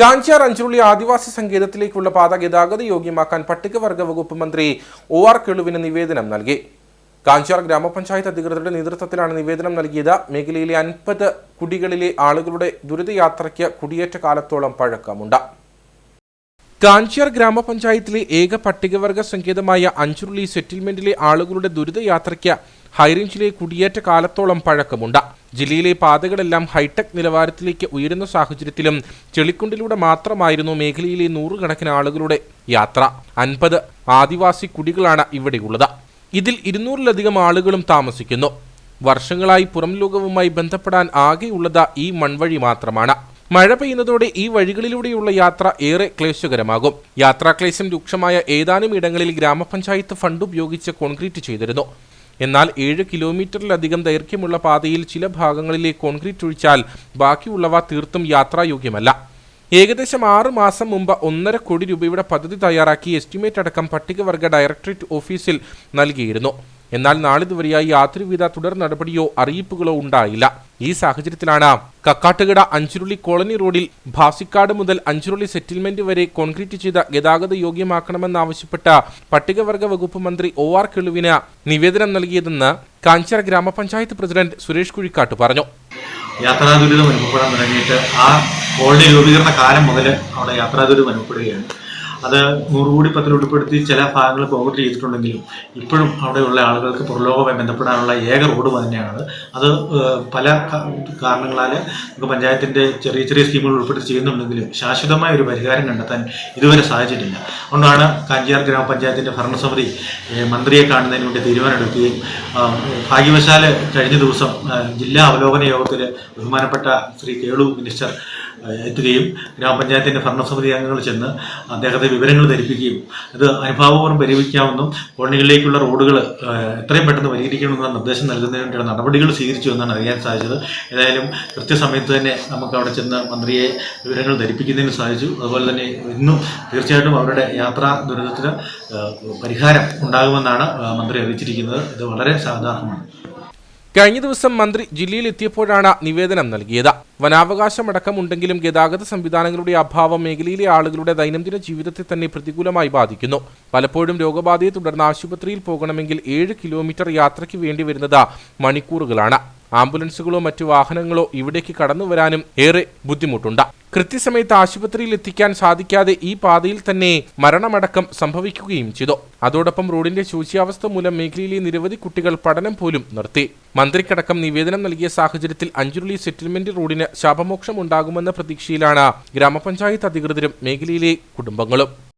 കാഞ്ചാർ അഞ്ചുരുളി ആദിവാസി സങ്കേതത്തിലേക്കുള്ള പാത ഗതാഗത യോഗ്യമാക്കാൻ പട്ടികവർഗ വകുപ്പ് മന്ത്രി ഒ ആർ കെളുവിന് നിവേദനം നൽകി. കാഞ്ചാർ ഗ്രാമപഞ്ചായത്ത് അധികൃതരുടെ നേതൃത്വത്തിലാണ് നിവേദനം നൽകിയത്. മേഖലയിലെ അൻപത് കുടികളിലെ ആളുകളുടെ ദുരിതയാത്രയ്ക്ക് കുടിയേറ്റ കാലത്തോളം പഴക്കമുണ്ട്. കാഞ്ചിയാർ ഗ്രാമപഞ്ചായത്തിലെ ഏക പട്ടികവർഗ സങ്കേതമായ അഞ്ചുരുളി സെറ്റിൽമെന്റിലെ ആളുകളുടെ ദുരിതയാത്രയ്ക്ക് ഹൈറേഞ്ചിലെ കുടിയേറ്റ കാലത്തോളം പഴക്കമുണ്ട്. ജില്ലയിലെ പാതകളെല്ലാം ഹൈടെക് നിലവാരത്തിലേക്ക് ഉയരുന്ന സാഹചര്യത്തിലും ചെളിക്കുണ്ടിലൂടെ മാത്രമായിരുന്നു മേഖലയിലെ നൂറുകണക്കിന് ആളുകളുടെ യാത്ര. അൻപത് ആദിവാസി കുടികളാണ് ഇവിടെയുള്ളത്. ഇതിൽ ഇരുന്നൂറിലധികം ആളുകളും താമസിക്കുന്നു. വർഷങ്ങളായി പുറം ലോകവുമായി ബന്ധപ്പെടാൻ ആകെയുള്ളത് ഈ മൺവഴി മാത്രമാണ്. മഴ പെയ്യുന്നതോടെ ഈ വഴികളിലൂടെയുള്ള യാത്ര ഏറെ ക്ലേശകരമാകും. യാത്രാക്ലേശം രൂക്ഷമായ ഏതാനും ഇടങ്ങളിൽ ഗ്രാമപഞ്ചായത്ത് ഫണ്ട് ഉപയോഗിച്ച് കോൺക്രീറ്റ് ചെയ്തിരുന്നു. എന്നാൽ ഏഴ് കിലോമീറ്ററിലധികം ദൈർഘ്യമുള്ള പാതയിൽ ചില ഭാഗങ്ങളിലെ കോൺക്രീറ്റ് ഒഴിച്ചാൽ ബാക്കിയുള്ളവ തീർത്തും യാത്രായോഗ്യമല്ല. ഏകദേശം ആറ് മാസം മുമ്പ് ഒന്നര കോടി രൂപയുടെ പദ്ധതി തയ്യാറാക്കി എസ്റ്റിമേറ്റ് അടക്കം പട്ടികവർഗ ഡയറക്ടറേറ്റ് ഓഫീസിൽ നൽകിയിരുന്നു. എന്നാൽ നാളിതുവരെയായി യാതൊരുവിധ തുടർ നടപടിയോ അറിയിപ്പുകളോ ഉണ്ടായില്ല. ഈ സാഹചര്യത്തിലാണ് കക്കാട്ടുകട അഞ്ചുരുളി കോളനി റോഡിൽ ഭാസിക്കാട് മുതൽ അഞ്ചുരുളി സെറ്റിൽമെന്റ് വരെ കോൺക്രീറ്റ് ചെയ്ത ഗതാഗത യോഗ്യമാക്കണമെന്നാവശ്യപ്പെട്ട പട്ടികവർഗ വകുപ്പ് മന്ത്രി ഒ ആർ കെളുവിന് നിവേദനം നൽകിയതെന്ന് കാഞ്ചാർ ഗ്രാമപഞ്ചായത്ത് പ്രസിഡന്റ് സുരേഷ് കുഴിക്കാട്ട് പറഞ്ഞു. യാത്രാ ദുരിതം അനുഭവപ്പെടാൻ തുടങ്ങിയിട്ട് ആ കോളനി രൂപീകരണ കാലം മുതൽ അവിടെ യാത്രാ ദുരിതം അനുഭവപ്പെടുകയാണ്. അത് നൂറുകൂടി പത്തിൽ ഉൾപ്പെടുത്തി ചില ഭാഗങ്ങൾ കോൺക്രീറ്റ് ചെയ്തിട്ടുണ്ടെങ്കിലും ഇപ്പോഴും അവിടെയുള്ള ആളുകൾക്ക് പുറലോകവുമായി ബന്ധപ്പെടാനുള്ള ഏക റോഡ് തന്നെയാണ്. അത് പല കാരണങ്ങളാൽ നമുക്ക് പഞ്ചായത്തിന്റെ ചെറിയ ചെറിയ സ്കീമുകൾ ഉൾപ്പെടുത്തി ചെയ്യുന്നുണ്ടെങ്കിലും ശാശ്വതമായ ഒരു പരിഹാരം കണ്ടെത്താൻ ഇതുവരെ സാധിച്ചിട്ടില്ല. അതുകൊണ്ടാണ് കാഞ്ചിയാർ ഗ്രാമപഞ്ചായത്തിന്റെ ഭരണസമിതി മന്ത്രിയെ കാണുന്നതിന് വേണ്ടി തീരുമാനമെടുക്കുകയും ഭാഗ്യവശാൽ കഴിഞ്ഞ ദിവസം ജില്ലാ അവലോകന യോഗത്തിൽ ബഹുമാനപ്പെട്ട ശ്രീ കേളു മിനിസ്റ്റർ എത്തുകയും ഗ്രാമപഞ്ചായത്തിന്റെ ഭരണസമിതി അംഗങ്ങൾ ചെന്ന് അദ്ദേഹത്തെ വിവരങ്ങൾ ധരിപ്പിക്കുകയും അത് അനുഭാവപൂർവം പരിഹരിക്കാമെന്നും കോളനികളിലേക്കുള്ള റോഡുകൾ എത്രയും പെട്ടെന്ന് പരിഹരിക്കണമെന്ന നിർദ്ദേശം നൽകുന്നതിന് വേണ്ടിയുള്ള നടപടികൾ സ്വീകരിച്ചു എന്നാണ് അറിയാൻ സാധിച്ചത്. ഏതായാലും കൃത്യസമയത്ത് തന്നെ നമുക്ക് അവിടെ ചെന്ന് മന്ത്രിയെ വിവരങ്ങൾ ധരിപ്പിക്കുന്നതിന് സാധിച്ചു. അതുപോലെ തന്നെ ഇന്നും തീർച്ചയായിട്ടും അവരുടെ യാത്രാ ദുരിതത്തിന് പരിഹാരം ഉണ്ടാകുമെന്നാണ് മന്ത്രി അറിയിച്ചിരിക്കുന്നത്. ഇത് വളരെ സാധാരണമാണ്. കഴിഞ്ഞ ദിവസം മന്ത്രി ജില്ലയിൽ എത്തിയപ്പോഴാണ് നിവേദനം നൽകിയത്. വനാവകാശമടക്കമുണ്ടെങ്കിലും ഗതാഗത സംവിധാനങ്ങളുടെ അഭാവം മേഖലയിലെ ആളുകളുടെ ദൈനംദിന ജീവിതത്തെ തന്നെ പ്രതികൂലമായി ബാധിക്കുന്നു. പലപ്പോഴും രോഗബാധയെ തുടർന്ന് ആശുപത്രിയിൽ പോകണമെങ്കിൽ ഏഴ് കിലോമീറ്റർ യാത്രയ്ക്ക് വേണ്ടി വരുന്നത് മണിക്കൂറുകളാണ്. ആംബുലൻസുകളോ മറ്റു വാഹനങ്ങളോ ഇവിടേക്ക് കടന്നു വരാനും ഏറെ ബുദ്ധിമുട്ടുണ്ട്. കൃത്യസമയത്ത് ആശുപത്രിയിൽ എത്തിക്കാൻ സാധിക്കാതെ ഈ പാതയിൽ തന്നെ മരണമടക്കം സംഭവിക്കുകയും ചെയ്തു. അതോടൊപ്പം റോഡിന്റെ ശൂച്യാവസ്ഥ മൂലം മേഖലയിലെ നിരവധി കുട്ടികൾ പഠനം പോലും നിർത്തി. മന്ത്രിക്കടക്കം നിവേദനം നൽകിയ സാഹചര്യത്തിൽ അഞ്ചുരുളി സെറ്റിൽമെന്റ് റോഡിന് ശാപമോക്ഷം ഉണ്ടാകുമെന്ന പ്രതീക്ഷയിലാണ് ഗ്രാമപഞ്ചായത്ത് അധികൃതരും മേഖലയിലെ കുടുംബങ്ങളും.